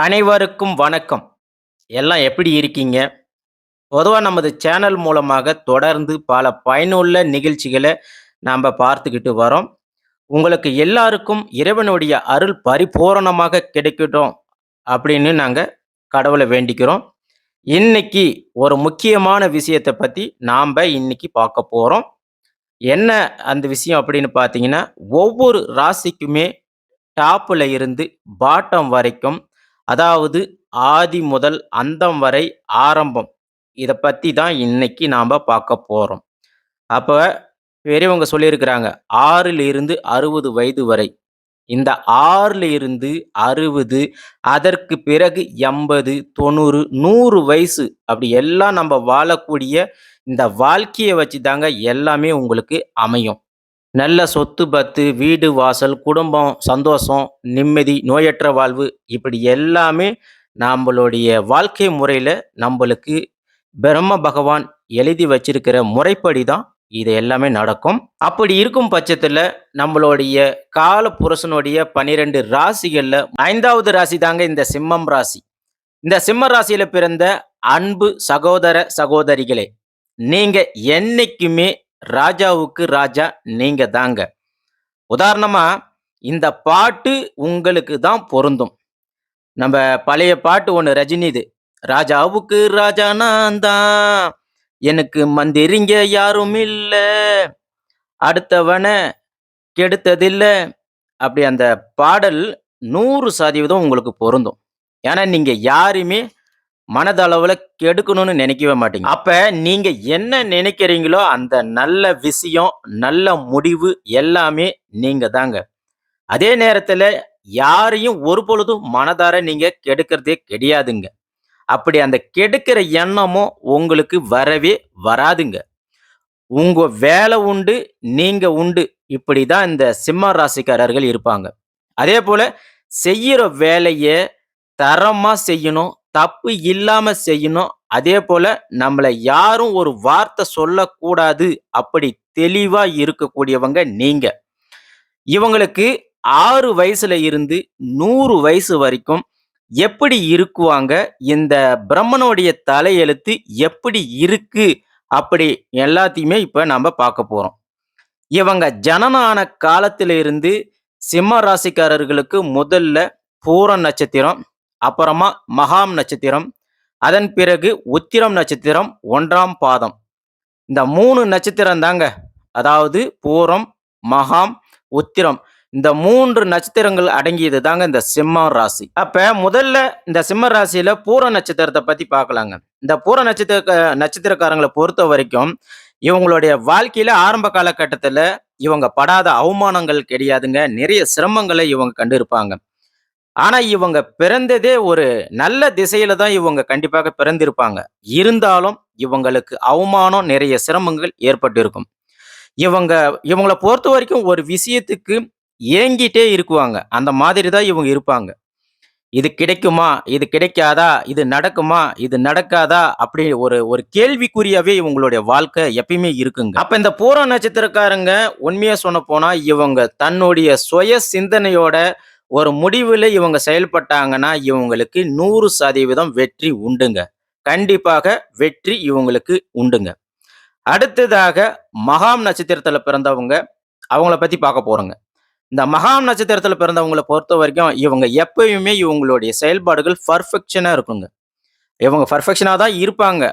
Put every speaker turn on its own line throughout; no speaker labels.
அனைவருக்கும் வணக்கம். எல்லாம் எப்படி இருக்கீங்க? பொதுவாக நமது சேனல் மூலமாக தொடர்ந்து பல பயனுள்ள நிகழ்ச்சிகளை நாம் பார்த்துக்கிட்டு வரோம். உங்களுக்கு எல்லாருக்கும் இறைவனுடைய அருள் பரிபூரணமாக கிடைக்கட்டும் அப்படின்னு நாங்கள் கடவுளை வேண்டிக்கிறோம். இன்னைக்கு ஒரு முக்கியமான விஷயத்த பற்றி நாம் இன்னைக்கு பார்க்க போகிறோம் என்ன அந்த விஷயம் அப்படின்னு பார்த்தீங்கன்னா, ஒவ்வொரு ராசிக்குமே டாப்பில் இருந்து பாட்டம் வரைக்கும், அதாவது ஆதி முதல் அந்தம் வரை ஆரம்பம். இதை பற்றி தான் இன்னைக்கு நாம் பார்க்க போகிறோம் அப்போ பெரியவங்க சொல்லியிருக்கிறாங்க, 6ல இருந்து 60 வயது வரை. இந்த 6ல இருந்து 60 அதற்கு பிறகு 80, 90, 100 வயசு அப்படி எல்லாம் நம்ம வாழக்கூடிய இந்த வாழ்க்கையை வச்சு தாங்க எல்லாமே உங்களுக்கு அமையும். நல்ல சொத்து பத்து, வீடு வாசல், குடும்பம், சந்தோஷம், நிம்மதி, நோயற்ற வாழ்வு இப்படி எல்லாமே நம்மளுடைய வாழ்க்கை முறையில் நம்மளுக்கு பிரம்ம பகவான் எழுதி வச்சிருக்கிற முறைப்படி தான் இது எல்லாமே நடக்கும். அப்படி இருக்கும் பட்சத்தில் நம்மளுடைய கால புருஷனுடைய பனிரெண்டு ராசிகளில் ஐந்தாவது ராசி தாங்க இந்த சிம்மம் ராசி. இந்த சிம்ம ராசியில் பிறந்த அன்பு சகோதர, சகோதரிகளே! நீங்கள் என்றைக்குமே ராஜாவுக்கு ராஜா நீங்க தாங்க. உதாரணமா இந்த பாட்டு உங்களுக்கு தான் பொருந்தும். நம்ம பழைய பாட்டு ஒன்று ரஜினிது. ராஜாவுக்கு ராஜா நான் தான். எனக்கு மந்திரிங்க யாரும் இல்லை அடுத்தவனை கெடுத்ததில்லை அப்படி அந்த பாடல் 100% உங்களுக்கு பொருந்தும். ஏன்னா நீங்கள் யாரையுமே மனதளவுல கெடுக்கணும்னு நினைக்கவே மாட்டீங்க. அப்ப நீங்க என்ன நினைக்கிறீங்களோ அந்த நல்ல விஷயம், நல்ல முடிவு எல்லாமே நீங்க தாங்க. அதே நேரத்துல யாரையும் ஒரு பொழுதும் மனதார நீங்க கெடுக்கிறதே கிடையாதுங்க. அப்படி அந்த கெடுக்கிற எண்ணமும் உங்களுக்கு வரவே வராதுங்க. உங்க வேலை உண்டு, நீங்க உண்டு. இப்படி தான் இந்த சிம்ம ராசிக்காரர்கள் இருப்பாங்க. அதே போல் செய்கிற வேலையை தரமா செய்யணும். தப்பு இல்லாம செய்யணும். அதே போல நம்மளை யாரும் ஒரு வார்த்தை சொல்லக்கூடாது. அப்படி தெளிவா இருக்கக்கூடியவங்க நீங்க. இவங்களுக்கு ஆறு வயசுல இருந்து நூறு வயசு வரைக்கும் எப்படி இருக்குவாங்க? இந்த பிரம்மனுடைய தலையெழுத்து எப்படி இருக்கு? அப்படி எல்லாத்தையுமே இப்ப நம்ம பார்க்க போறோம். இவங்க ஜனனான காலத்திலிருந்து இருந்து சிம்ம ராசிக்காரர்களுக்கு முதல்ல பூர நட்சத்திரம், அப்புறமா மகாம் நட்சத்திரம், அதன் பிறகு உத்திரம் நட்சத்திரம் ஒன்றாம் பாதம். இந்த மூணு நட்சத்திரம் தாங்க. அதாவது பூரம், மகாம், உத்திரம். இந்த மூன்று நட்சத்திரங்கள் அடங்கியது தாங்க இந்த சிம்ம ராசி. அப்ப முதல்ல இந்த சிம்ம ராசியில பூர நட்சத்திரத்தை பத்தி பார்க்கலாங்க. இந்த பூர நட்சத்திர நட்சத்திரக்காரங்களை பொறுத்த வரைக்கும் இவங்களுடைய வாழ்க்கையில ஆரம்ப காலகட்டத்தில் இவங்க படாத அவமானங்கள் கிடையாதுங்க. நிறைய சிரமங்களை இவங்க கண்டிருப்பாங்க. ஆனா இவங்க பிறந்ததே ஒரு நல்ல திசையில தான் இவங்க கண்டிப்பாக பிறந்திருப்பாங்க. இருந்தாலும் இவங்களுக்கு அவமானம், நிறைய சிரமங்கள் ஏற்பட்டிருக்கும். இவங்க இவங்கள பொறுத்தவரைக்கும் ஒரு விஷயத்துக்கு ஏங்கிட்டே இருக்குவாங்க. அந்த மாதிரி தான் இவங்க இருப்பாங்க. இது கிடைக்குமா? இது கிடைக்காதா? இது நடக்குமா? இது நடக்காதா? அப்படி ஒரு ஒரு கேள்விக்குறியாவே இவங்களுடைய வாழ்க்கை எப்பயுமே இருக்குங்க. அப்ப இந்த பூர நட்சத்திரக்காரங்க உண்மையா சொல்லப்போனா, இவங்க தன்னுடைய சுய சிந்தனையோட ஒரு முடிவில் இவங்க செயல்பட்டாங்கன்னா, இவங்களுக்கு 100% வெற்றி உண்டுங்க. கண்டிப்பாக வெற்றி இவங்களுக்கு உண்டுங்க. அடுத்ததாக மகாம் நட்சத்திரத்தில் பிறந்தவங்க, அவங்கள பற்றி பார்க்க போகிறோங்க இந்த மகாம் நட்சத்திரத்தில் பிறந்தவங்களை பொறுத்த வரைக்கும் இவங்க எப்பயுமே இவங்களுடைய செயல்பாடுகள் பர்ஃபெக்ஷனாக இருக்குங்க. இவங்க பர்ஃபெக்ஷனாக தான் இருப்பாங்க.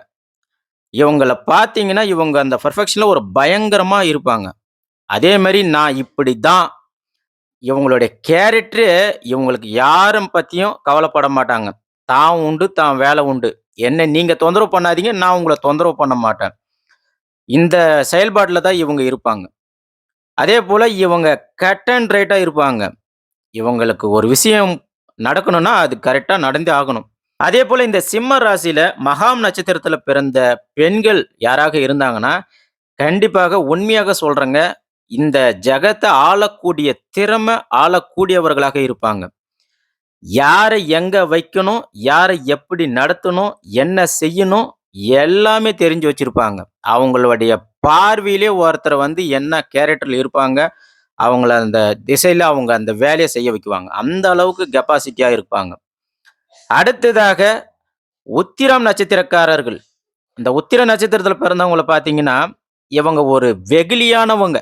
இவங்கள பார்த்தீங்கன்னா, இவங்க அந்த பர்ஃபெக்ஷனில் ஒரு பயங்கரமாக இருப்பாங்க. அதே மாதிரி நான் இப்படி தான் இவங்களுடைய கேரக்டரு இவங்களுக்கு யாரும் பற்றியும் கவலைப்பட மாட்டாங்க. தான் உண்டு, தான் வேலை உண்டு. என்ன நீங்கள் தொந்தரவு பண்ணாதீங்க, நான் உங்களை தொந்தரவு பண்ண மாட்டேன். இந்த செயல்பாட்டில் தான் இவங்க இருப்பாங்க. அதே போல் இவங்க கட் அண்ட் ரைட்டாக இருப்பாங்க. இவங்களுக்கு ஒரு விஷயம் நடக்கணும்னா, அது கரெக்டாக நடந்தே ஆகணும். அதே போல் இந்த சிம்ம ராசியில் மகாம் நட்சத்திரத்தில் பிறந்த பெண்கள் யாராக இருந்தாங்கன்னா, கண்டிப்பாக உண்மையாக சொல்கிறேங்க இந்த ஜெகத்தை ஆளக்கூடிய திறமை ஆளக்கூடியவர்களாக இருப்பாங்க. யாரை எங்க வைக்கணும்? யாரை எப்படி நடத்தணும்? என்ன செய்யணும்? எல்லாமே தெரிஞ்சு வச்சிருப்பாங்க. அவங்களுடைய பார்வையிலே ஒருத்தர் வந்து என்ன கேரக்டர்ல இருப்பாங்க, அவங்கள அந்த திசையில அவங்க அந்த வேலையை செய்ய வைக்குவாங்க. அந்த அளவுக்கு கெப்பாசிட்டியா இருப்பாங்க. அடுத்ததாக உத்திரம் நட்சத்திரக்காரர்கள். இந்த உத்திர நட்சத்திரத்தில் பிறந்தவங்கள பார்த்தீங்கன்னா, இவங்க ஒரு வெகுளியானவங்க.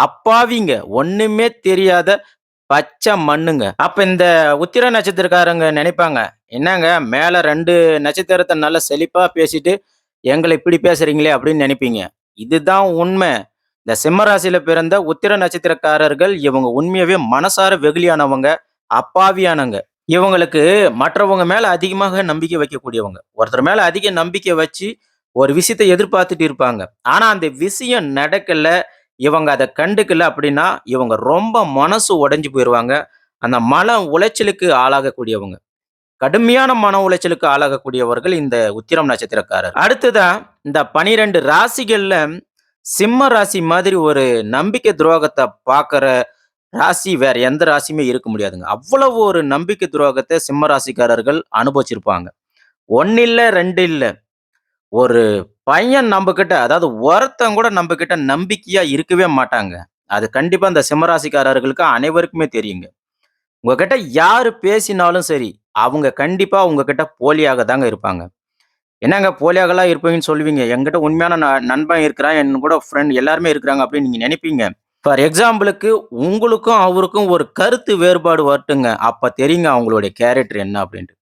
அப்பாவிங்க. ஒண்ணுமே தெரியாத பச்சை மண்ணுங்க. அப்ப இந்த உத்திர நட்சத்திரக்காரங்க நினைப்பாங்க, "என்னங்க மேல ரெண்டு நட்சத்திரத்தை நல்லா செழிப்பா பேசிட்டு, எங்களை இப்படி பேசுறீங்களே!" அப்படின்னு நினைப்பீங்க. இதுதான் உண்மை. இந்த சிம்மராசியில பிறந்த உத்திர நட்சத்திரக்காரர்கள், இவங்க உண்மையவே மனசார வெகுளியானவங்க, அப்பாவியானவங்க. இவங்களுக்கு மற்றவங்க மேல அதிகமாக நம்பிக்கை வைக்கக்கூடியவங்க. ஒருத்தர் மேல அதிக நம்பிக்கை வச்சு, ஒரு விஷயத்தை எதிர்பார்த்துட்டு இருப்பாங்க. ஆனா அந்த விஷயம் நடக்கல, இவங்க அதை கண்டுக்கல அப்படின்னா, இவங்க ரொம்ப மனசு உடைஞ்சு போயிடுவாங்க அந்த மன உளைச்சலுக்கு ஆளாகக்கூடியவங்க. கடுமையான மன உளைச்சலுக்கு ஆளாகக்கூடியவர்கள் இந்த உத்திரம் நட்சத்திரக்காரர். அடுத்ததா இந்த 12 ராசிகள்ல சிம்ம ராசி மாதிரி ஒரு நம்பிக்கை துரோகத்தை பார்க்குற ராசி வேற எந்த ராசியுமே இருக்க முடியாதுங்க. அவ்வளவு ஒரு நம்பிக்கை துரோகத்தை சிம்ம ராசிக்காரர்கள் அனுபவிச்சிருப்பாங்க. 1 இல்ல, 2 இல்ல. ஒரு பையன் நம்மக்கிட்ட அதாவது ஒருத்தன் கூட நம்மக்கிட்ட நம்பிக்கையா இருக்கவே மாட்டாங்க. அது கண்டிப்பா இந்த சிம்ம ராசிக்காரர்களுக்கு அனைவருக்குமே தெரியுங்க. உங்ககிட்ட யாரு பேசினாலும் சரி, அவங்க கண்டிப்பா உங்ககிட்ட போலியாக தாங்க இருப்பாங்க. என்னங்க போலியாகலாம் இருப்பீங்கன்னு சொல்லுவீங்க. என்கிட்ட உண்மையான நண்பன் இருக்கிறான், என் கூட ஃப்ரெண்ட் எல்லாருமே இருக்கிறாங்க அப்படின்னு நீங்க நினைப்பீங்க. ஃபார் எக்ஸாம்பிளுக்கு உங்களுக்கும் அவருக்கும் ஒரு கருத்து வேறுபாடு வரட்டுங்க. அப்ப தெரியுங்க அவங்களுடைய கேரக்டர் என்ன அப்படின்ட்டு.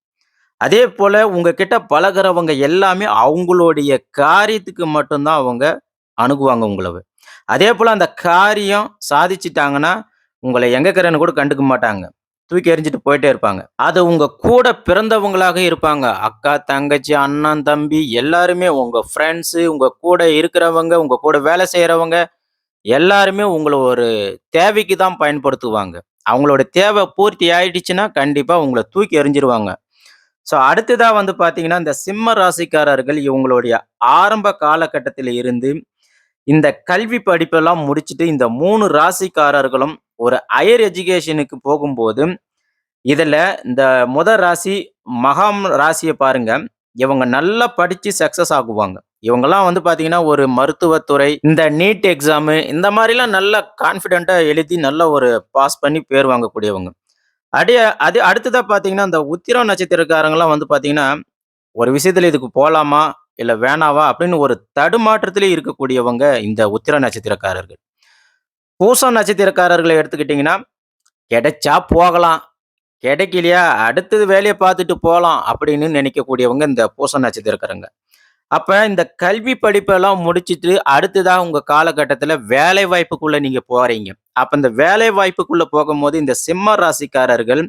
அதே போல உங்ககிட்ட பழகுறவங்க எல்லாமே அவங்களுடைய காரியத்துக்கு மட்டும்தான் அவங்க அணுகுவாங்க உங்களவ. அதே போல அந்த காரியம் சாதிச்சிட்டாங்கன்னா உங்களை எங்கே இருக்கிறேன்னு கூட கண்டுக்க மாட்டாங்க. தூக்கி எறிஞ்சிட்டு போயிட்டே இருப்பாங்க. அது உங்க கூட பிறந்தவங்களாக இருப்பாங்க. அக்கா, தங்கச்சி, அண்ணன், தம்பி எல்லாருமே உங்க ஃப்ரெண்ட்ஸு, உங்க கூட இருக்கிறவங்க, உங்க கூட வேலை செய்கிறவங்க எல்லாருமே உங்களை ஒரு தேவைக்கு தான் பயன்படுத்துவாங்க. அவங்களோட தேவை பூர்த்தி ஆயிடுச்சுன்னா, கண்டிப்பா உங்களை தூக்கி எறிஞ்சிருவாங்க. ஸோ அடுத்ததாக வந்து பார்த்தீங்கன்னா, இந்த சிம்ம ராசிக்காரர்கள் இவங்களுடைய ஆரம்ப காலகட்டத்தில் இருந்து, இந்த கல்வி படிப்பெல்லாம் முடிச்சுட்டு இந்த மூணு ராசிக்காரர்களும் ஒரு ஹையர் எஜுகேஷனுக்கு போகும்போது, இதில் இந்த முத ராசி மகாம் ராசியை பாருங்க. இவங்க நல்லா படித்து சக்சஸ் ஆகுவாங்க. இவங்கெல்லாம் வந்து பார்த்தீங்கன்னா, ஒரு மருத்துவத்துறை, இந்த நீட் எக்ஸாமு இந்த மாதிரிலாம் நல்லா கான்ஃபிடெண்ட்டாக எழுதி நல்ல ஒரு பாஸ் பண்ணி பேர் வாங்கக்கூடியவங்க. அடிய அது அடுத்ததாக பார்த்தீங்கன்னா, இந்த உத்திரம் நட்சத்திரக்காரங்கெல்லாம் வந்து பார்த்தீங்கன்னா, ஒரு விஷயத்தில் இதுக்கு போகலாமா இல்லை வேணாவா? அப்படின்னு ஒரு தடுமாற்றத்திலே இருக்கக்கூடியவங்க இந்த உத்திர நட்சத்திரக்காரர்கள். பூசம் நட்சத்திரக்காரர்களை எடுத்துக்கிட்டிங்கன்னா கிடைச்சா போகலாம். கிடைக்கலையா, அடுத்தது வேலையை பார்த்துட்டு போகலாம் அப்படின்னு நினைக்கக்கூடியவங்க இந்த பூச நட்சத்திரக்காரங்க. அப்போ இந்த கல்வி படிப்பெல்லாம் முடிச்சுட்டு, அடுத்ததாக உங்கள் காலகட்டத்தில் வேலை வாய்ப்புக்குள்ளே நீங்கள் போகிறீங்க அப்போ இந்த வேலை வாய்ப்புக்குள்ளே போகும்போது, இந்த சிம்ம ராசிக்காரர்கள்,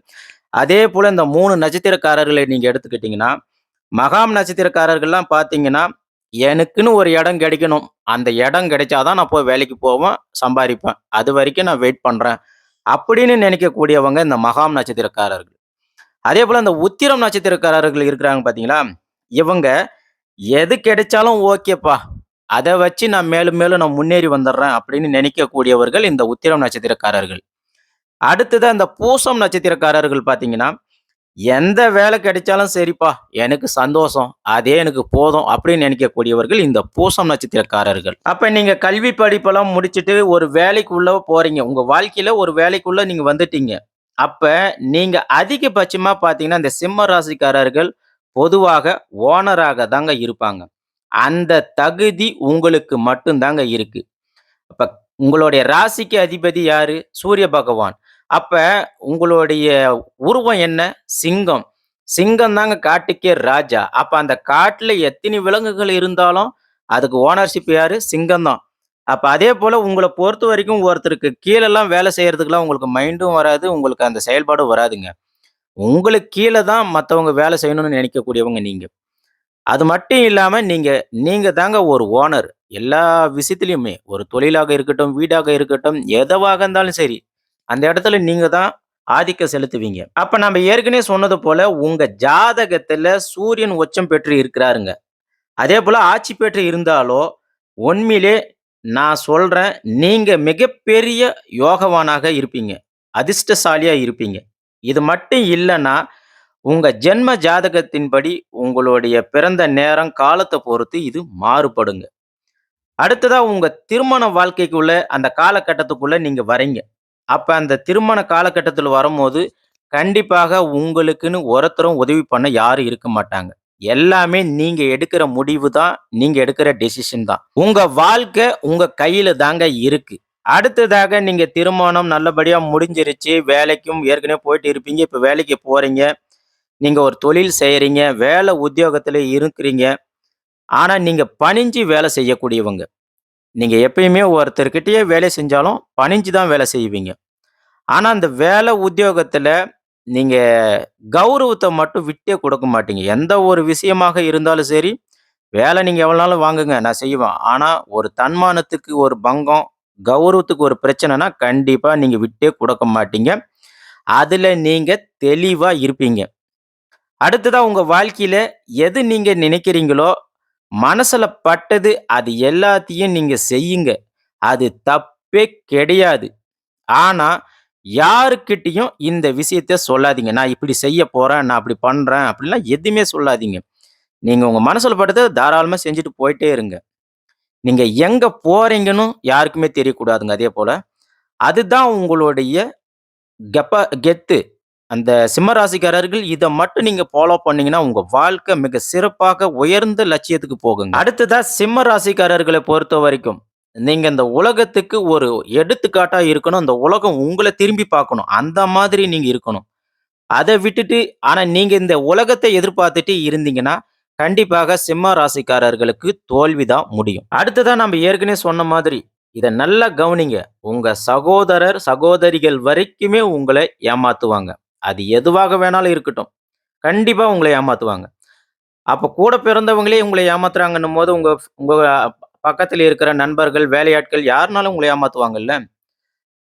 அதே போல் இந்த மூணு நட்சத்திரக்காரர்களை நீங்கள் எடுத்துக்கிட்டிங்கன்னா மகாம் நட்சத்திரக்காரர்கள்லாம் பார்த்தீங்கன்னா, எனக்குன்னு ஒரு இடம் கிடைக்கணும். அந்த இடம் கிடைச்சாதான் நான் போய் வேலைக்கு போவேன், சம்பாதிப்பேன் அது வரைக்கும் நான் வெயிட் பண்ணுறேன் அப்படின்னு நினைக்கக்கூடியவங்க இந்த மகாம் நட்சத்திரக்காரர்கள். அதே போல் இந்த உத்திரம் நட்சத்திரக்காரர்கள் இருக்கிறாங்க பார்த்தீங்களா, இவங்க எது கிடைச்சாலும் ஓகேப்பா. அதை வச்சு நான் மேலும் மேலும் நான் முன்னேறி வந்துடுறேன் அப்படின்னு நினைக்கக்கூடியவர்கள் இந்த உத்திரம் நட்சத்திரக்காரர்கள். அடுத்ததா இந்த பூசம் நட்சத்திரக்காரர்கள் பார்த்தீங்கன்னா, எந்த வேலை கிடைச்சாலும் சரிப்பா, எனக்கு சந்தோஷம். அதே எனக்கு போதும் அப்படின்னு நினைக்கக்கூடியவர்கள் இந்த பூசம் நட்சத்திரக்காரர்கள். அப்போ நீங்கள் கல்வி படிப்பெல்லாம் முடிச்சுட்டு ஒரு வேலைக்குள்ளே போகிறீங்க உங்கள் வாழ்க்கையில் ஒரு வேலைக்குள்ளே நீங்கள் வந்துட்டீங்க. அப்போ நீங்கள் அதிகபட்சமாக பார்த்தீங்கன்னா, இந்த சிம்ம ராசிக்காரர்கள் பொதுவாக ஓனராக தாங்க இருப்பாங்க. அந்த தகுதி உங்களுக்கு மட்டும் தாங்க இருக்கு. அப்ப உங்களுடைய ராசிக்கு அதிபதி யாரு? சூரிய பகவான். அப்ப உங்களுடைய உருவம் என்ன? சிங்கம். சிங்கம் தாங்க காட்டுக்கே ராஜா. அப்ப அந்த காட்டுல எத்தனை விலங்குகள் இருந்தாலும், அதுக்கு ஓனர்ஷிப் யாரு? சிங்கம் தான். அப்ப அதே போல பொறுத்த வரைக்கும் ஒருத்தருக்கு கீழெல்லாம் வேலை செய்யறதுக்கெல்லாம் உங்களுக்கு மைண்டும் வராது. உங்களுக்கு அந்த செயல்பாடும் வராதுங்க. உங்களுக்கு கீழே தான் மற்றவங்க வேலை செய்யணும்னு நினைக்கக்கூடியவங்க நீங்கள் அது மட்டும் இல்லாமல் நீங்கள் நீங்கள் தாங்க ஒரு ஓனர். எல்லா விஷயத்துலையுமே ஒரு தொழிலாக இருக்கட்டும், வீடாக இருக்கட்டும், எதுவாக இருந்தாலும் சரி. அந்த இடத்துல நீங்கள் தான் ஆதிக்கம் செலுத்துவீங்க. அப்போ நம்ம ஏற்கனவே சொன்னது போல உங்கள் ஜாதகத்தில் சூரியன் உச்சம் பெற்று இருக்கிறாருங்க. அதே போல் ஆட்சி பெற்று இருந்தாலோ, உண்மையிலே நான் சொல்கிறேன் நீங்கள் மிகப்பெரிய யோகவானாக இருப்பீங்க. அதிர்ஷ்டசாலியாக இருப்பீங்க. இது மட்டும் இல்லைன்னா உங்க ஜென்ம ஜாதகத்தின்படி உங்களுடைய பிறந்த நேரம், காலத்தை பொறுத்து இது மாறுபடுங்க. அடுத்ததா உங்க திருமண வாழ்க்கைக்குள்ள அந்த காலகட்டத்துக்குள்ள நீங்க வரீங்க. அப்ப அந்த திருமண காலகட்டத்தில் வரும்போது, கண்டிப்பாக உங்களுக்குன்னு ஒருத்தரும் உதவி பண்ண யாரும் இருக்க மாட்டாங்க. எல்லாமே நீங்க எடுக்கிற முடிவு தான், நீங்க எடுக்கிற டெசிஷன் தான். உங்க வாழ்க்கை உங்க கையில தாங்க இருக்கு. அடுத்ததாக நீங்க திருமணம் நல்லபடியா முடிஞ்சிருச்சு. வேலைக்கும் ஏற்கனவே போயிட்டு இருப்பீங்க. இப்ப வேலைக்கு போறீங்க. நீங்க ஒரு தொழில் செய்கிறீங்க வேலை உத்தியோகத்துல இருக்கிறீங்க. ஆனா நீங்க பணிஞ்சு வேலை செய்யக்கூடியவங்க. நீங்க எப்பயுமே ஒருத்தர்கிட்டயே வேலை செஞ்சாலும் பணிஞ்சு தான் வேலை செய்வீங்க. ஆனா அந்த வேலை உத்தியோகத்துல நீங்க கௌரவத்தை மட்டும் விட்டே கொடுக்க மாட்டீங்க. எந்த ஒரு விஷயமாக இருந்தாலும் சரி, வேலை நீங்க எவ்வளோ நாளும் வாங்குங்க, நான் செய்வேன். ஆனா ஒரு தன்மானத்துக்கு ஒரு பங்கம், கௌரவத்துக்கு ஒரு பிரச்சனைனா கண்டிப்பாக நீங்கள் விட்டே கொடுக்க மாட்டீங்க. அதில் நீங்கள் தெளிவாக இருப்பீங்க. அடுத்ததாக உங்கள் வாழ்க்கையில் எது நீங்கள் நினைக்கிறீங்களோ, மனசில் பட்டது அது எல்லாத்தையும் நீங்கள் செய்யுங்க. அது தப்பே கிடையாது. ஆனால் யாருக்கிட்டேயும் இந்த விஷயத்த சொல்லாதீங்க. நான் இப்படி செய்ய போகிறேன் நான் அப்படி பண்ணுறேன் அப்படிலாம் எதுவுமே சொல்லாதீங்க. நீங்கள் உங்கள் மனசில் பட்டதை தாராளமாக செஞ்சுட்டு போயிட்டே இருங்க. நீங்க எங்க போறீங்கன்னு யாருக்குமே தெரியக்கூடாதுங்க அதே போல அதுதான் உங்களுடைய கெப்ப கெத்து. அந்த சிம்ம ராசிக்காரர்கள் மட்டும் நீங்க ஃபாலோ பண்ணீங்கன்னா, உங்க வாழ்க்கை மிக சிறப்பாக உயர்ந்த லட்சியத்துக்கு போகுங்க. அடுத்ததா சிம்ம பொறுத்த வரைக்கும் நீங்க இந்த உலகத்துக்கு ஒரு எடுத்துக்காட்டா இருக்கணும். அந்த உலகம் உங்களை திரும்பி பார்க்கணும். அந்த மாதிரி நீங்க இருக்கணும். அதை விட்டுட்டு ஆனா நீங்க இந்த உலகத்தை எதிர்பார்த்துட்டு இருந்தீங்கன்னா, கண்டிப்பாக சிம்ம ராசிக்காரர்களுக்கு தோல்வி தான் முடியும். அடுத்ததான் நம்ம ஏற்கனவே சொன்ன மாதிரி, இதை நல்லா கவனிங்க. உங்க சகோதரர், சகோதரிகள் வரைக்குமே உங்களை ஏமாத்துவாங்க. அது எதுவாக வேணாலும் இருக்கட்டும். கண்டிப்பா உங்களை ஏமாத்துவாங்க. அப்ப கூட பிறந்தவங்களே உங்களை ஏமாத்துறாங்கன்னும் போது உங்க உங்க பக்கத்தில் இருக்கிற நண்பர்கள், வேலையாட்கள் யாருனாலும் உங்களை ஏமாத்துவாங்கல்ல.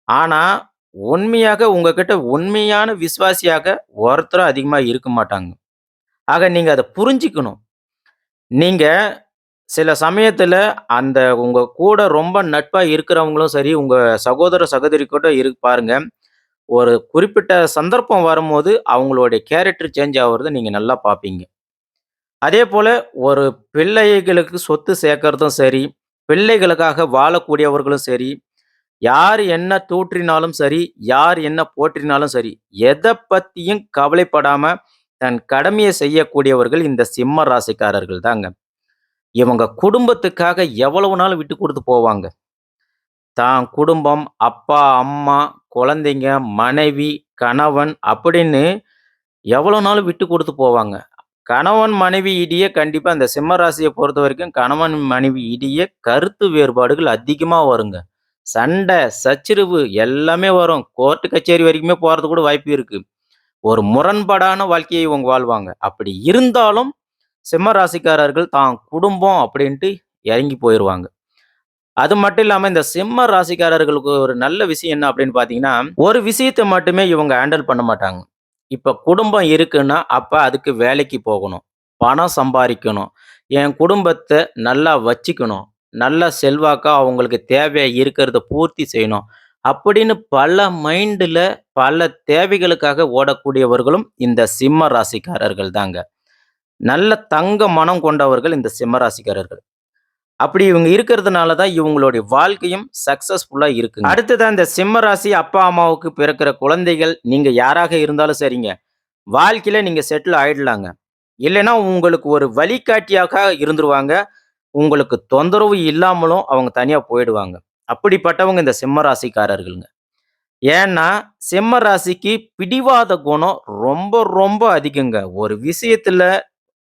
ஆனா, உண்மையாக உங்ககிட்ட உண்மையான விசுவாசியாக ஒருத்தரும் அதிகமாக இருக்க மாட்டாங்க. ஆக நீங்க அதை புரிஞ்சுக்கணும். நீங்க சில சமயத்துல அந்த உங்க கூட ரொம்ப நட்பா இருக்கிறவங்களும் சரி, உங்க சகோதர, சகோதரி கூட இரு பாருங்க. ஒரு குறிப்பிட்ட சந்தர்ப்பம் வரும்போது, அவங்களுடைய கேரக்டர் சேஞ்ச் ஆவுறத நீங்க நல்லா பார்ப்பீங்க. அதேபோல ஒரு பிள்ளைகளுக்கு சொத்து சேர்க்கறதும் சரி, பிள்ளைகளுக்காக வாழக்கூடியவர்களும் சரி, யார் என்ன தூற்றினாலும் சரி, யார் என்ன போற்றினாலும் சரி, எத பத்தியும் கவலைப்படாம தன் கடமையை செய்யக்கூடியவர்கள் இந்த சிம்ம ராசிக்காரர்கள் தாங்க. இவங்க குடும்பத்துக்காக எவ்வளவு நாளும் விட்டு கொடுத்து போவாங்க. தான் குடும்பம், அப்பா, அம்மா, குழந்தைங்க, மனைவி, கணவன் அப்படின்னு எவ்வளோ நாளும் விட்டு கொடுத்து போவாங்க. கணவன், மனைவி இடையே கண்டிப்பாக அந்த சிம்ம பொறுத்த வரைக்கும் கணவன், மனைவி இடையே கருத்து வேறுபாடுகள் அதிகமாக வருங்க. சண்டை, சச்சரவு எல்லாமே வரும். கோர்ட்டு கச்சேரி வரைக்குமே போகிறது கூட வாய்ப்பு இருக்குது ஒரு முரண்பாடான வாழ்க்கையை இவங்க வாழ்வாங்க. அப்படி இருந்தாலும் சிம்ம ராசிக்காரர்கள் தான் குடும்பம் அப்படின்ட்டு இறங்கி போயிடுவாங்க அது மட்டும் இல்லாமல் இந்த சிம்ம ராசிக்காரர்களுக்கு ஒரு நல்ல விஷயம் என்ன அப்படின்னு பார்த்தீங்கன்னா, ஒரு விஷயத்தை மட்டுமே இவங்க ஹேண்டில் பண்ண மாட்டாங்க. இப்போ குடும்பம் இருக்குன்னா, அப்போ அதுக்கு வேலைக்கு போகணும். பணம் சம்பாதிக்கணும் என் குடும்பத்தை நல்லா வச்சுக்கணும். நல்ல செல்வாக்காக அவங்களுக்கு தேவையாக இருக்கிறத பூர்த்தி செய்யணும். அப்படின்னு பல மைண்டில் பல தேவைகளுக்காக ஓடக்கூடியவர்களும் இந்த சிம்ம ராசிக்காரர்கள் தாங்க. நல்ல தங்க மனம் கொண்டவர்கள் இந்த சிம்ம ராசிக்காரர்கள். அப்படி இவங்க இருக்கிறதுனால தான் இவங்களுடைய வாழ்க்கையும் சக்ஸஸ்ஃபுல்லாக இருக்குங்க. அடுத்ததான் இந்த சிம்ம ராசி அப்பா, அம்மாவுக்கு பிறக்கிற குழந்தைகள் நீங்கள் யாராக இருந்தாலும் சரிங்க. வாழ்க்கையில் நீங்கள் செட்டில் ஆயிடலாங்க. இல்லைன்னா உங்களுக்கு ஒரு வழிகாட்டியாக இருந்துருவாங்க. உங்களுக்கு தொந்தரவு இல்லாமலும் அவங்க தனியாக போயிடுவாங்க. அப்படிப்பட்டவங்க இந்த சிம்ம ராசிக்காரர்கள்ங்க. ஏன்னா, சிம்ம ராசிக்கு பிடிவாத குணம் ரொம்ப ரொம்ப அதிகங்க. ஒரு விஷயத்துல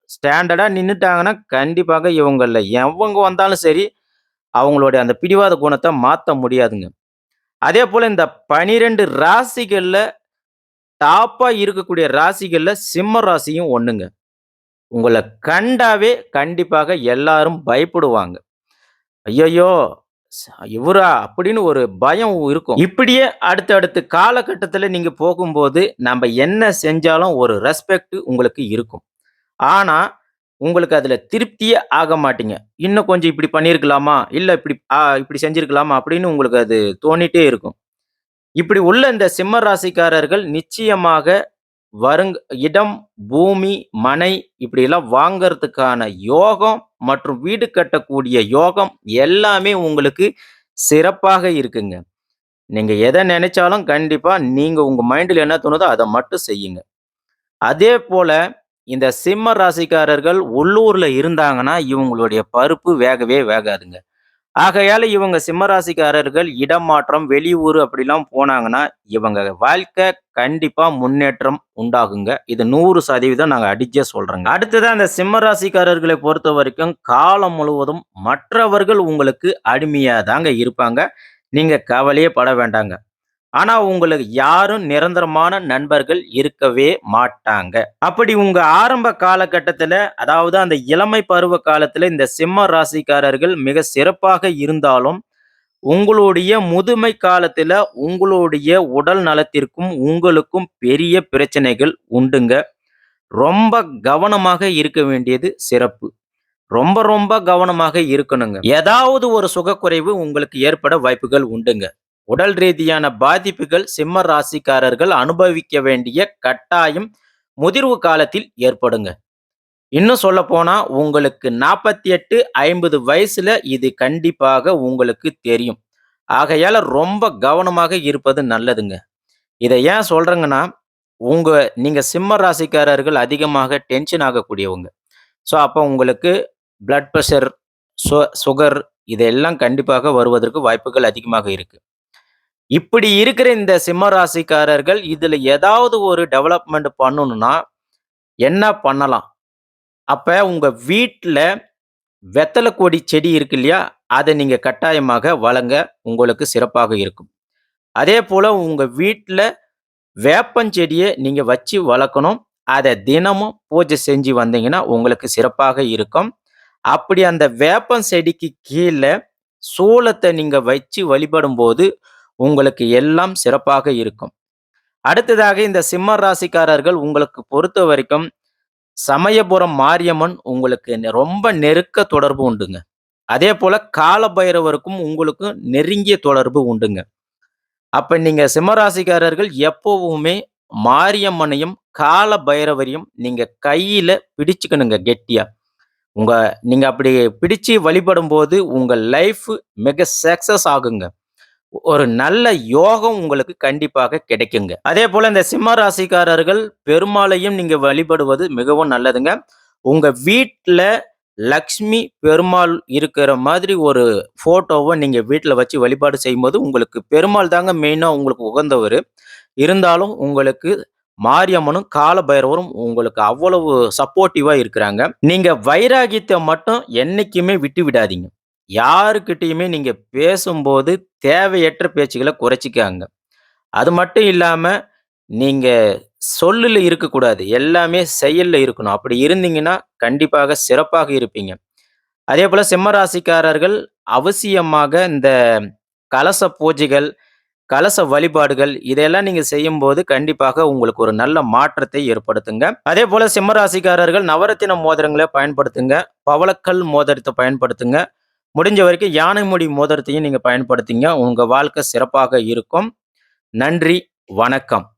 ஸ்டாண்டர்டாக நின்றுட்டாங்கன்னா கண்டிப்பாக இவங்களில் எவங்க வந்தாலும் சரி, அவங்களுடைய அந்த பிடிவாத குணத்தை மாற்ற முடியாதுங்க. அதே போல் இந்த பனிரெண்டு ராசிகளில் டாப்பாக இருக்கக்கூடிய ராசிகளில் சிம்ம ராசியும் ஒன்றுங்க உங்களை கண்டாவே கண்டிப்பாக எல்லாரும் பயப்படுவாங்க. ஐயையோ! ச இவரா? அப்படின்னு ஒரு பயம் இருக்கும். இப்படியே அடுத்தடுத்து காலகட்டத்தில் நீங்க போகும்போது, நம்ப என்ன செஞ்சாலும் ஒரு ரெஸ்பெக்ட் உங்களுக்கு இருக்கும். ஆனா, உங்களுக்கு அதுல திருப்தியே ஆக மாட்டீங்க. இன்னும் கொஞ்சம் இப்படி பண்ணியிருக்கலாமா? இல்ல இப்படி ஆ இப்படி செஞ்சிருக்கலாமா? அப்படின்னு உங்களுக்கு அது தோணிட்டே இருக்கும். இப்படி உள்ள இந்த சிம்ம ராசிக்காரர்கள் நிச்சயமாக வருங் இடம், பூமி, மனை இப்படியெல்லாம் வாங்கறதுக்கான யோகம் மற்றும் வீடு கட்டக்கூடிய யோகம் எல்லாமே உங்களுக்கு சிறப்பாக இருக்குங்க. நீங்க எதை நினைச்சாலும் கண்டிப்பா நீங்க உங்க மைண்டில் என்ன தோணுதோ அதை மட்டும் செய்யுங்க. அதே போல் இந்த சிம்ம ராசிக்காரர்கள் உள்ளூர்ல இருந்தாங்கன்னா, இவங்களுடைய பருப்பு வேகவே வேகாதுங்க. ஆகையால இவங்க சிம்மராசிக்காரர்கள் இடமாற்றம், வெளியூர் அப்படிலாம் போனாங்கன்னா, இவங்க வாழ்க்கை கண்டிப்பா முன்னேற்றம் உண்டாகுங்க. இது நூறு சதவீதம் நாங்கள் அடிச்சே சொல்கிறோங்க அடுத்ததான் அந்த சிம்மராசிக்காரர்களை பொறுத்த வரைக்கும் காலம் முழுவதும் மற்றவர்கள் உங்களுக்கு அடிமையாக தாங்க இருப்பாங்க. நீங்க கவலையே பட வேண்டாங்க. ஆனா உங்களுக்கு யாரும் நிரந்தரமான நண்பர்கள் இருக்கவே மாட்டாங்க. அப்படி உங்க ஆரம்ப காலகட்டத்துல அதாவது அந்த இளமை பருவ காலத்துல இந்த சிம்ம ராசிக்காரர்கள் மிக சிறப்பாக இருந்தாலும், உங்களுடைய முதுமை காலத்துல உங்களுடைய உடல் நலத்திற்கும், உங்களுக்கும் பெரிய பிரச்சனைகள் உண்டுங்க. ரொம்ப கவனமாக இருக்க வேண்டியது சிறப்பு. ரொம்ப ரொம்ப கவனமாக இருக்கணுங்க. ஏதாவது ஒரு சுகக்குறைவு உங்களுக்கு ஏற்பட வாய்ப்புகள் உண்டுங்க. உடல் ரீதியான பாதிப்புகள் சிம்ம ராசிக்காரர்கள் அனுபவிக்க வேண்டிய கட்டாயம் முதிர்வு காலத்தில் ஏற்படுங்க. இன்னும் சொல்லப்போனா உங்களுக்கு 48, 50 வயசுல இது கண்டிப்பாக உங்களுக்கு தெரியும். ஆகையால ரொம்ப கவனமாக இருப்பது நல்லதுங்க. இதை ஏன் சொல்றேங்கன்னா, உங்க நீங்க சிம்ம ராசிக்காரர்கள் அதிகமாக டென்ஷன் ஆகக்கூடியவங்க. ஸோ அப்போ உங்களுக்கு பிளட் ப்ரெஷர் சு சுகர் இதெல்லாம் கண்டிப்பாக வருவதற்கு வாய்ப்புகள் அதிகமாக இருக்குது இப்படி இருக்கிற இந்த சிம்ம ராசிக்காரர்கள் இதுல ஏதாவது ஒரு டெவலப்மெண்ட் பண்ணணும்னா, என்ன பண்ணலாம்? அப்ப உங்க வீட்டில் வெத்தலை கொடி செடி இருக்கு இல்லையா? அதை நீங்க கட்டாயமாக வளங்க. உங்களுக்கு சிறப்பாக இருக்கும். அதே போல உங்க வீட்டில் வேப்பஞ்செடியை நீங்க வச்சு வளர்க்கணும். அதை தினமும் பூஜை செஞ்சு வந்தீங்கன்னா, உங்களுக்கு சிறப்பாக இருக்கும். அப்படி அந்த வேப்பம் செடிக்கு கீழே சூளத்தை நீங்க வச்சு வழிபடும்போது, உங்களுக்கு எல்லாம் சிறப்பாக இருக்கும். அடுத்ததாக இந்த சிம்ம ராசிக்காரர்கள் உங்களுக்கு பொறுத்த வரைக்கும் சமயபுரம் மாரியம்மன் உங்களுக்கு நெ ரொம்ப நெருக்க தொடர்பு உண்டுங்க. அதேபோல கால பைரவருக்கும் உங்களுக்கும் நெருங்கிய தொடர்பு உண்டுங்க. அப்ப நீங்க சிம்மராசிக்காரர்கள் எப்பவுமே மாரியம்மனையும், கால பைரவரையும் நீங்க கையில பிடிச்சுக்கணுங்க கெட்டியா. உங்க நீங்க அப்படி பிடிச்சு வழிபடும்போது, உங்க லைஃப் மிக சக்சஸ் ஆகுங்க. ஒரு நல்ல யோகம் உங்களுக்கு கண்டிப்பாக கிடைக்குங்க. அதே போல இந்த சிம்ம ராசிக்காரர்கள் பெருமாளையும் நீங்க வழிபடுவது மிகவும் நல்லதுங்க. உங்க வீட்டில் லக்ஷ்மி, பெருமாள் இருக்கிற மாதிரி ஒரு ஃபோட்டோவ நீங்க வீட்டில் வச்சு வழிபாடு செய்யும்போது, உங்களுக்கு பெருமாள் தாங்க மெயினாக உங்களுக்கு உகந்தவர் இருந்தாலும் உங்களுக்கு மாரியம்மனும், கால பைரவரும் உங்களுக்கு அவ்வளவு சப்போர்ட்டிவா இருக்கிறாங்க. நீங்க வைராகியத்தை மட்டும் என்னைக்குமே விட்டு விடாதீங்க. யாருக்கிட்டேயுமே நீங்க பேசும்போது தேவையற்ற பேச்சுகளை குறைச்சிக்காங்க அது மட்டும் இல்லாம, நீங்க சொல்லுல இருக்கக்கூடாது. எல்லாமே செயல்ல இருக்கணும். அப்படி இருந்தீங்கன்னா, கண்டிப்பாக சிறப்பாக இருப்பீங்க. அதேபோல சிம்ம ராசிக்காரர்கள் அவசியமாக இந்த கலச பூஜைகள், கலச வழிபாடுகள் இதையெல்லாம் நீங்க செய்யும்போது கண்டிப்பாக உங்களுக்கு ஒரு நல்ல மாற்றத்தை ஏற்படுத்துங்க. அதேபோல சிம்ம ராசிக்காரர்கள் நவரத்தின மோதிரங்கள பயன்படுத்துங்க. பவளக்கல் மோதிரத்த பயன்படுத்துங்க. முடிஞ்ச வரைக்கும் யானை முடி மோதிரத்தையும் நீங்கள் பயன்படுத்திங்க. உங்கள் வாழ்க்கை சிறப்பாக இருக்கும். நன்றி, வணக்கம்.